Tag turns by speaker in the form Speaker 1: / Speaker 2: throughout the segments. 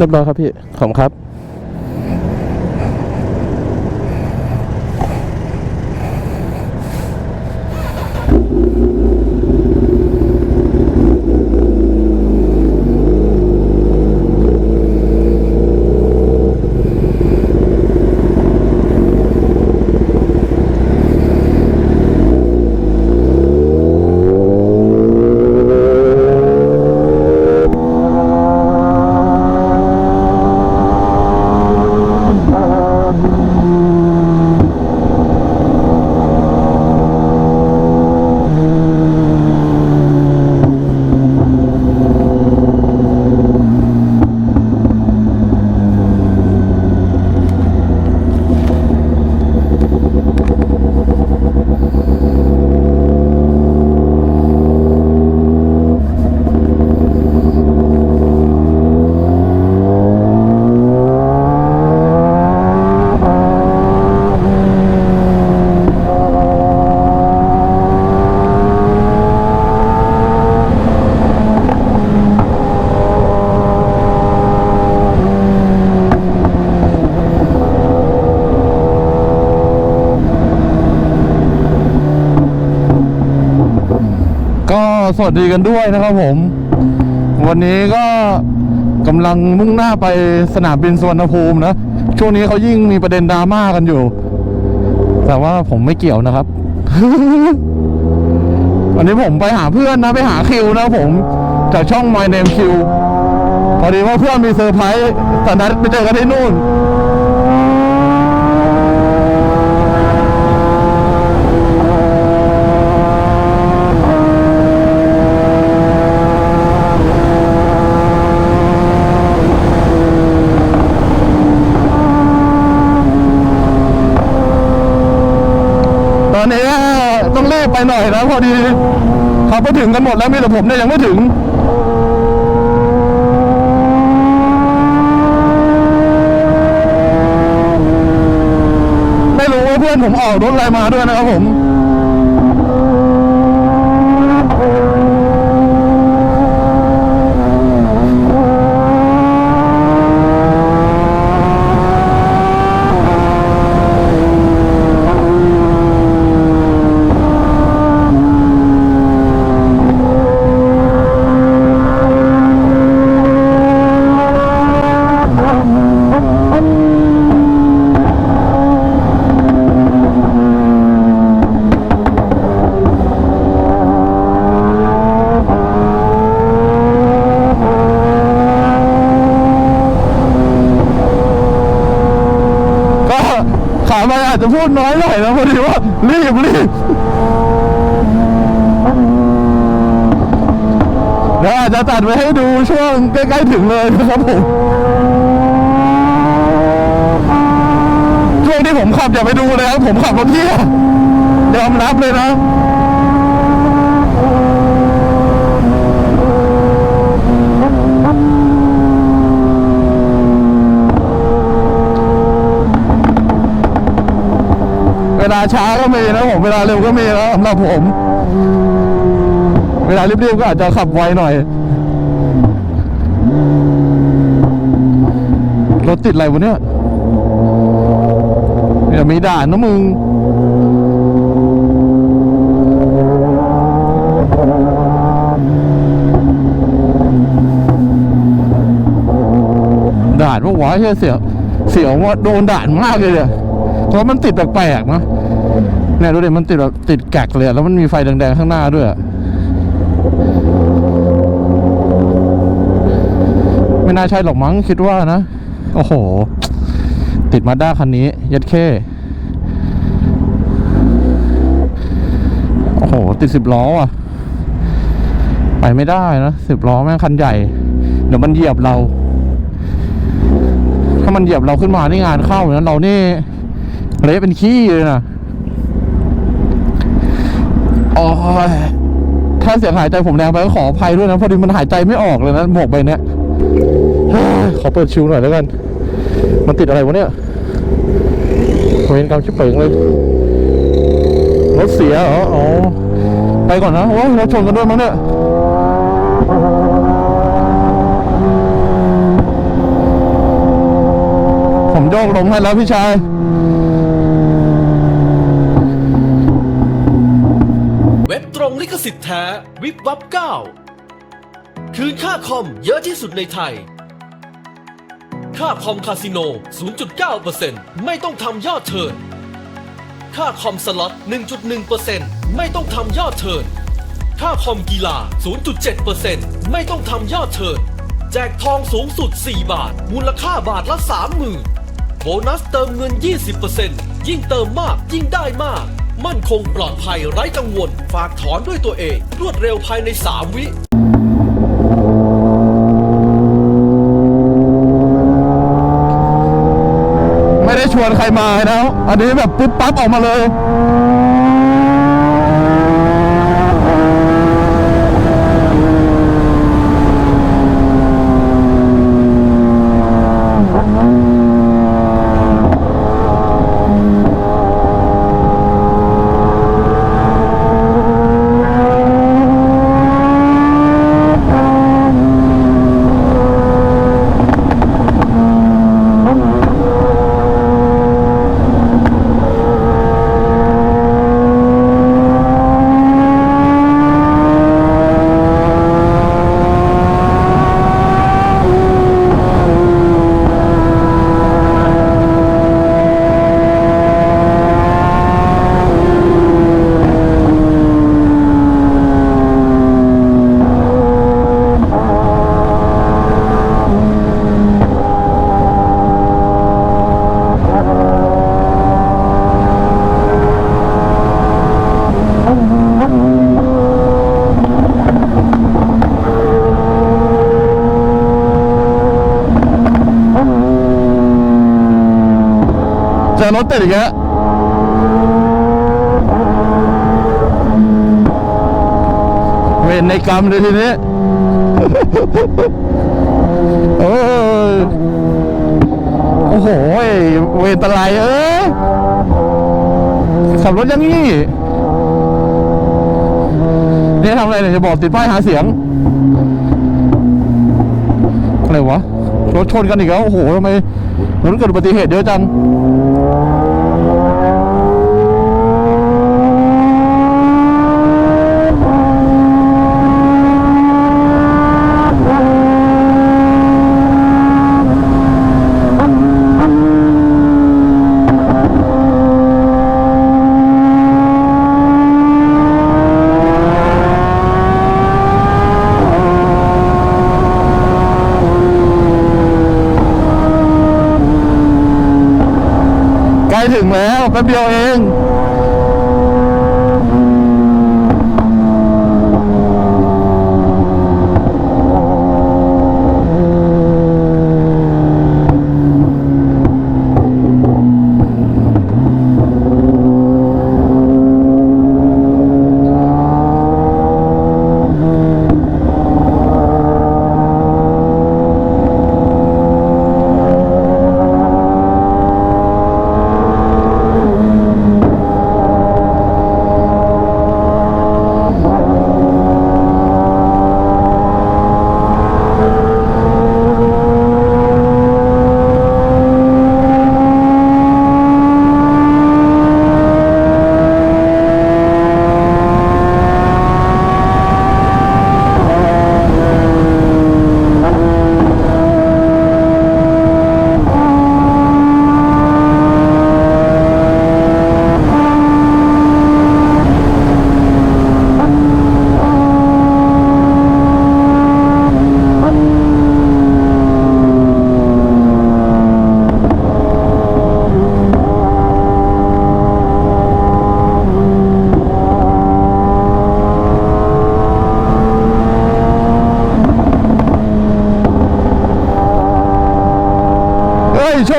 Speaker 1: เรียบร้อยครับพี่ ขอบคุณครับ ก็ส วัสดีกันด้วยนะครับผม วันนี้ก็กำลังมุ่งหน้าไปสนามบินสุวรรณภูมินะ ช่วงนี้เขายิ่งมีประเด็นดราม่ากันอยู่ แต่ว่าผมไม่เกี่ยวนะครับ วันนี้ผมไปหาเพื่อนนะไปหาคิวนะผมจากช่อง My Name Q พอดีว่าเพื่อนมีเซอร์ไพรส์แต่นัดไปเจอกันที่นู่น ตอนนี้ต้องรีบไป หน่อยนะพอดีเขาไปถึงกันหมดแล้วมีแต่ผมเนี่ยยังไม่ถึงไม่รู้ว่าเพื่อนผมออกรถอะไรมาด้วยนะครับผม ก็ขา ไปอาจจะพูดน้อยหน่อยนะพอดีว่ารีบรีบเดี๋ยวอาจจะตัดไว้ให้ดูช่วงใกล้ๆถึงเลยนะครับผมช่วงที่ผมขับอย่าไปดูเลยครับผมขับรถเที่ยยอมรับเลยนะาช้าก็มีนะผมเวลาเร็วก็มีนะสำหรับผม เวลารีบๆก็อาจจะขับไวหน่อย รถติดอะไรวะเนี่ยอย่ามีด่านนะมึงด่านว่าวะเฮียเสียวเสียวว่าโดนด่านมากเลยเนี่ย เพราะมันติดแปลกๆนะเนี่ยดูดิมันติดแบบติดแกกเลยแล้วมันมีไฟแดงๆข้างหน้าด้วยไม่น่าใช่หรอกมั้งคิดว่านะ โอ้โห ติดมาด้าคันนี้ ยัดเข้โอ้โห ติดสิบล้ออะ ไปไม่ได้นะสิบล้อแม่งคันใหญ่ เดี๋ยวมันเหยียบเรา ถ้ามันเหยียบเราขึ้นมานี่งานเข้าเนะเรานี่ เละเป็นขี้เลยนะโอ้ยถ้าเสียงหายใจผมแรงไปก็ขออภัยด้วยนะ พอดีมันหายใจไม่ออกเลยนะหมวกใบเนี้ยขอเปิดชิวหน่อยแล้วกัน มันติดอะไรวะเนี่ยเวนกรรมชิบเป่งเลย รถเสียเหรอ อ๋อ ไปก่อนนะ โอ้ยรถชนกันด้วยมั้งเนี่ยผมโยกลงให้แล้วพี่ชาย
Speaker 2: เว็บตรงลิ ขสิทธิ์แท้ วิบวับ9คืนค่าคอมเยอะที่สุดในไทย ค่าคอมคาสิโน 0.9%ไม่ต้องทำยอดเทิร์นค่าคอมสล็อต 1.1%ไม่ต้องทำยอดเทิร์นค่าคอมกีฬา 0.7%ไม่ต้องทำยอดเทิร์นแจกทองสูงสุด 4 บาท มูลค่าบาทละ 30,000โบนัสเติมเงิน 20%ยิ่งเติมมากยิ่งได้มาก มั่นคงปลอดภัยไร้กังวล ฝากถอนด้วยตัวเอง รวดเร็วภายใน 3 วิ
Speaker 1: ไม่ได้ชวนใครมานะ อันนี้แบบปุ๊บปั๊บออกมาเลย เจอรถติดอีกแล้วเวรในกรรมเลยทีนี้เออโอ้โห เวรตะไลเอ้ยขับรถอยังงี้นี่ทำอะไรเนี่ยจะบอกติดป้ายหาเสียงอะไรวะ รถชนกันอีกแล้ว โอ้โหทำไม รถเกิดอุบัติเหตุเยอะจัง ใกล้ ถึงแล้วแป๊บเดียวเอง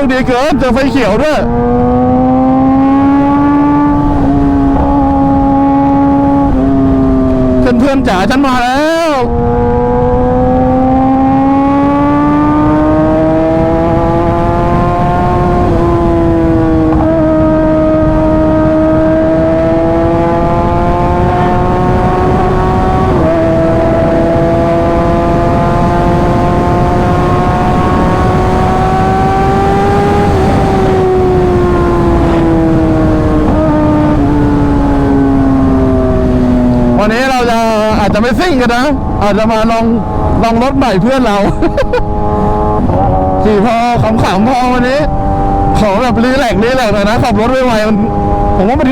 Speaker 1: คดีเกินเจอไฟเขียวด้วยเพื่อนๆจ๋าฉันมาแล้ว อาจจะมาลองลองรถใหม่เพื่อนเรา สี่พอขำๆพอวันนี้ ขอแบบรีแลกซ์รีแลกซ์หน่อยนะขับรถไม่ไวมัน ผมว่ามัน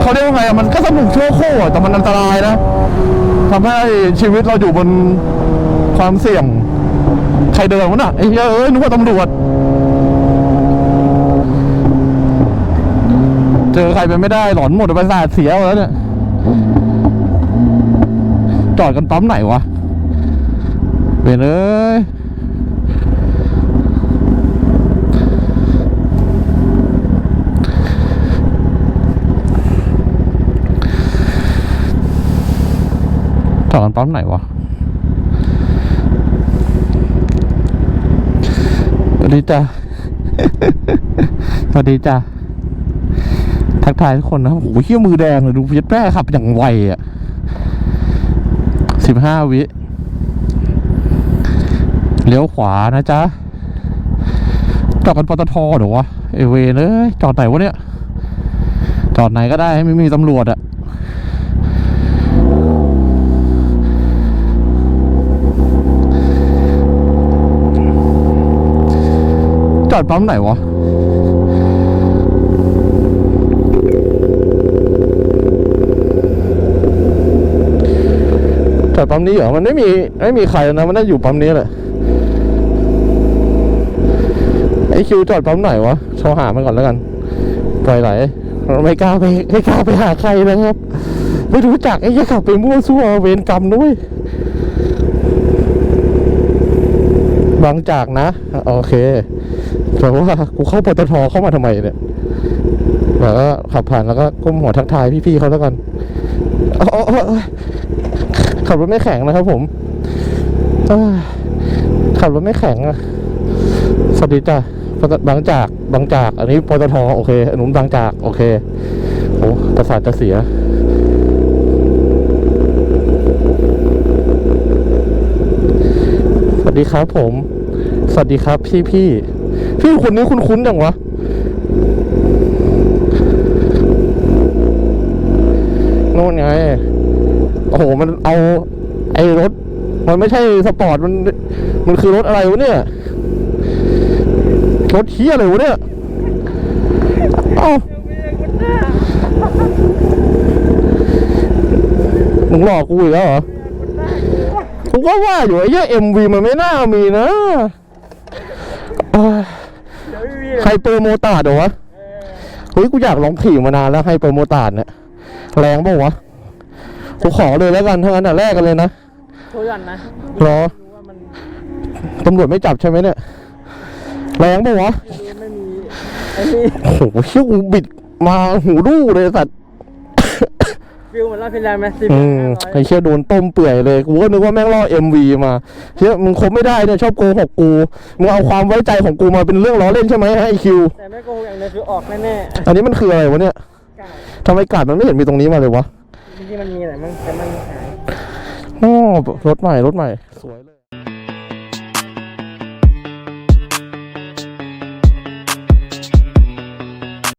Speaker 1: เขาเรียกว่าไงมันก็สนุกชั่วโคตรแต่มันอันตรายนะทำให้ชีวิตเราอยู่บนความเสี่ยง ใครเดินวะน่ะไอ้เหี้ยเอ้ยนึกว่าตำรวจ เจอใครไปไม่ได้หลอนหมดประสาทเสียแล้วเนี่ย จอดกันปั๊มไหนวะเวนเอ้ยจอดกันปั๊มไหนวะสวัสดีจ้ะสวัสดีจ้ะทักทายทุกคนนะโอ้โหเขี้ยวมือแดงเลยดูเพียแป้ขับอย่างไวอะ สิบห้าวิเลี้ยวขวานะจ๊ะจอดกันปตทหรอวะเอเวนเอ้ยจอดไหนวะเนี่ย จอดไหนก็ได้ให้ไม่มีตำรวจอะจอดปั๊มไหนวะ จอด ปั๊มนี้เหรอ มันไม่มีไม่มีใครแล้วนะ มันน่าอยู่ปั๊มนี้แหละ ไอคิวจอดปั๊มไหนวะโทรหามันก่อนแล้วกัน ปล่อยไหล เราไม่กล้าไปไม่กล้าไปหาใครนะครับ ไม่รู้จักไอ้ยี่ขับไปมั่วซั่วเวรกรรมด้วยบางจากนะ โอเคแต่ว่ากูเข้าปตทเข้ามาทำไมเนี่ยแล้วก็ขับผ่านแล้วก็ก้มหัวทักทายพี่ๆเขาแล้วกันเอ ขับรถไม่แข็งนะครับผมขับรถไม่แข็งอะสวัสดีจ้ะปตบางจากบางจาก อันนี้ปตทโอเคอนนู้นบางจาก โอเคโอ้ประสาทจะเสียสวัสดีครับผม สวัสดีครับพี่พี่พี่คนนี้คุ้นๆจังวะ โน่นไง โอ้โห มันเอา ไอ้รถ มัน ไม่ใช่สปอร์ตมันมันคือรถอะไรวะเนี่ย รถเฮียอะไรวะเนี่ย เอ้ามึงหลอกกูอีกแล้วเหรอ กูก็ว่าอยู่ไอ้เหี้ยเอ็มวีมันไม่น่ามีนะเอ้ยไฮเปอร์โมตาร์ดเหรอวะ เฮ้ยกูอยากลองขี่มานานแล้วไฮเปอร์โมตาร์ดเนี่ยแรงป่าวะ กูขอเลยแล้วกันถ้างั้นอ่แลกกันเลยนะ
Speaker 3: โทรยันนะ
Speaker 1: เหรอ
Speaker 3: ดูว่ามัน
Speaker 1: ตำรวจไม่จับใช่ไหมเนี่ยแรงเปล่าวะ
Speaker 3: ดูไม่มีไอ้นี่
Speaker 1: โอ้โหเชี่ยวกูบิดมาหูดูเลยสัตว์
Speaker 3: ฟิลเหมือนรอบที่แล้วไหมสิบ
Speaker 1: อืม
Speaker 3: ห้าร้อย
Speaker 1: ไอ้เชี่ยโดนต้มเปื่อยเลยกูก็นึกว่าแม่งล่อเอ็มวีมาเชี่ยมึงคบไม่ได้เนี่ยชอบโกหกกูมึงเอาความไว้ใจของกูมาเป็นเรื่องล้อเล่นใช่ไหมฮะไอคิว
Speaker 3: แต่ไม่โกหกอย่างเดียวคือออกแน่ๆ
Speaker 1: อันนี้มันคืออะไรวะเนี่ย
Speaker 3: กาด
Speaker 1: ทำไมกาดมันไม่เห็นมีตรงนี้มาเลยวะ
Speaker 3: จริงๆมันมีแหละมั้งแต่มันหา โอ้
Speaker 1: รถใหม่รถใหม่ สวย